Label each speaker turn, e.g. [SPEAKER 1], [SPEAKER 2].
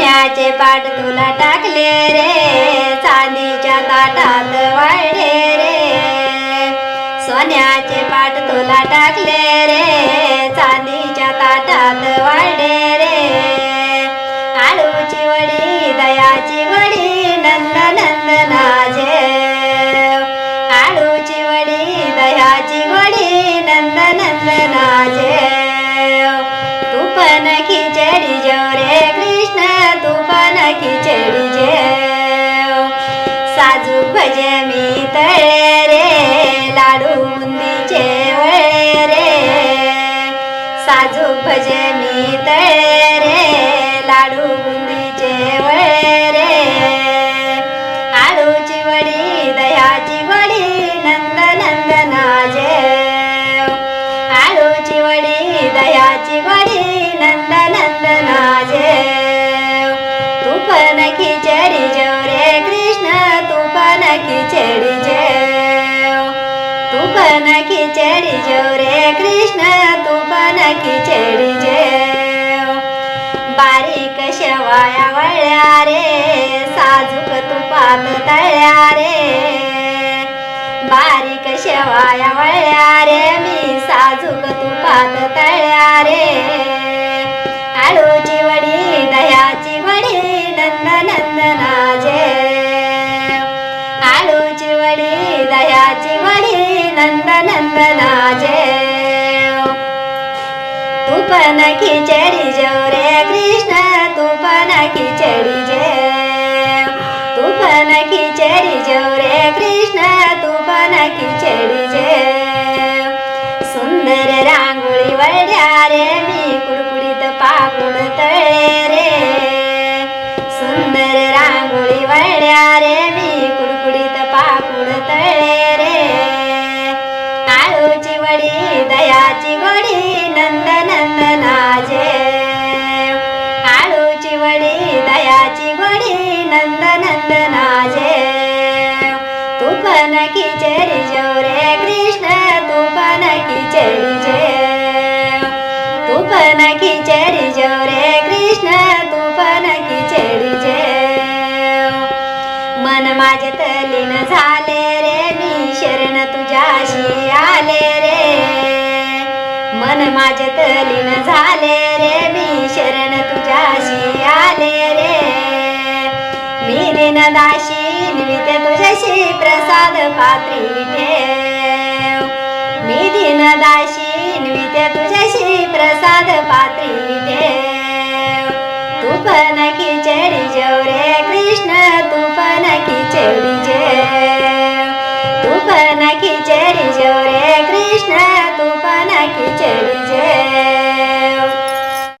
[SPEAKER 1] सोन्याचे पाट तुला टाकले रे. चांदीच्या ताटात वाढले रे. सोन्याचे पाट तुला टाकले रे. चांदीच्या ताटात वाढले रे. आळूची वडी दयाची वडी नंद नाजे आळूची वडी दयाची वडी नंद नंदनाचे. तू पण खिचडी जेव साजूक भजे मी तळे रे लाडू बुंदीचे वळे रे. आळूची वडी दह्याची वडी नंद नंदनाचे. आळूची वडी दह्याची वडी नंद नंदनाचे. तू पण खिचडी जेव रे कृष्ण तू पण खिचडी. तू पण खिचडी जेव रे कृष्ण तू पण खिचडी जेव बारीक शेवाया वळ्या रे साजूक तुपात तळ्या रे। बारीक शेवाया वळ्या रे मी साजूक तुपात तळ्या रे। नंदनाचे तू पण खिचडी जेव रे कृष्ण तू पण खिचडी जेव। तू पण खिचडी जेव रे कृष्ण तू पण खिचडी जेव। सुंदर रांगोळी वळल्या रे मी कुडकुडीत पाकुड तळे रे। सुंदर रांगोळी वळल्या रे मी कुडकुडीत पाकुड वंदनाचे नंदनाचे तू पण जेव रे कृष्ण तू पण खिचडी जेव तू पण जेव रे कृष्ण तू पण खिचडी जेव मन माझे तलीन झाले रे मी शरण तुझ्याशी आले रे। मन माझे तलीन झाले रे मी शरण तुझ्याशी दक्षिण दाशी निमित तुझ्याशी प्रसाद पात्री ठेव. मी दिन दाशी निमित तुझ्याशी प्रसाद पात्री ठेव. तू पण खिचडी जेवरे कृष्ण तू पण खिचडी